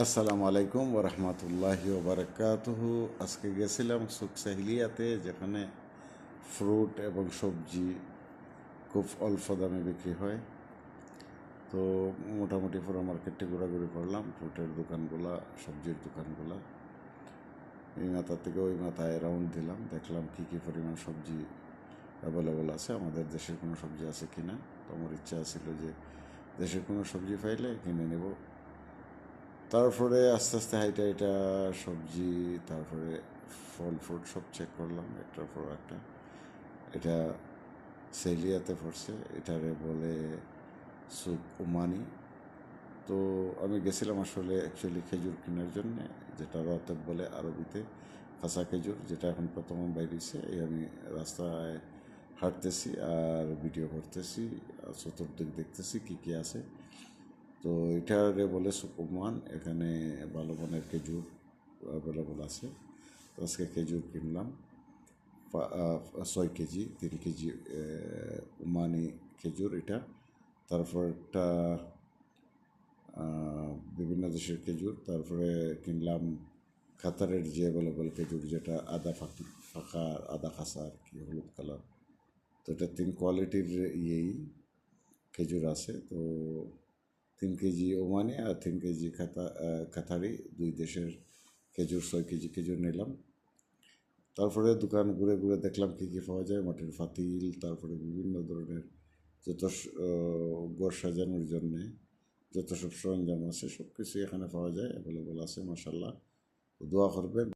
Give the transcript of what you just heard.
আসসালামু আলাইকুম ওরহমতুল্লাহি ওবরাকাতুহু আজকে গেছিলাম সুখ সাহিলিয়াতে যেখানে ফ্রুট এবং সবজি খুব অল্প দামে বিক্রি হয়। তো মোটামুটি পুরো মার্কেটটি ঘোরাঘুরি করলাম, ফ্রুটের দোকানগুলা, সবজির দোকানগুলা। এই মাথা থেকে ওই মাথায় রাউন্ড দিলাম, দেখলাম কী কী পরিমাণ সবজি অ্যাভেলেবল আছে। আমাদের দেশের কোনো সবজি আছে কি না তো আমার ইচ্ছা ছিল যে দেশের কোনো সবজি পাইলে কিনে নেব। তারপরে আস্তে আস্তে হাইটা এটা সবজি, তারপরে ফল ফ্রুট সব চেক করলাম একটার পর একটা। এটা সেলিয়াতে পড়ছে, এটারে বলে সুপ উমানি। তো আমি গেছিলাম আসলে অ্যাকচুয়ালি খেজুর কেনার জন্য, যেটা রতব বলে আরবিতে, কাঁচা খেজুর, যেটা এখন প্রথম বাইরেছে এই আমি রাস্তায় হাঁটতেছি আর ভিডিও করতেছি চতুর্দিক দেখতেছি কী কী আছে। তো এটারে বলে সুকুমান এখানে ভালো খেজুর অ্যাভেলেবল আছে। তো আজকে খেজুর কিনলাম। ছয় কেজি, তিন কেজি উমানি খেজুর এটা। তারপর একটা বিভিন্ন দেশের খেজুর। তারপরে কিনলাম কাতারের যে অ্যাভেলেবল খেজুর, যেটা আদা ফাঁকি, ফাঁকা, আদা খাসা আর কি, হলুদ কালার তো এটা তিন কোয়ালিটির ইয়েই খেজুর আছে। তো তিন কেজি ওমানি আর তিন কেজি আহ, কাতারি দুই দেশের খেজুর ছয় কেজি খেজুর নিলাম। তারপরে দোকান ঘুরে ঘুরে দেখলাম কী কী পাওয়া যায়। মাটির ফাতিল তারপরে বিভিন্ন ধরনের যত ঘর সাজানোর জন্যে যত সব সরঞ্জাম আছে সব কিছু এখানে পাওয়া যায় অ্যাভেলেবল আছে মাসাল্লাহ দোয়া করবেন।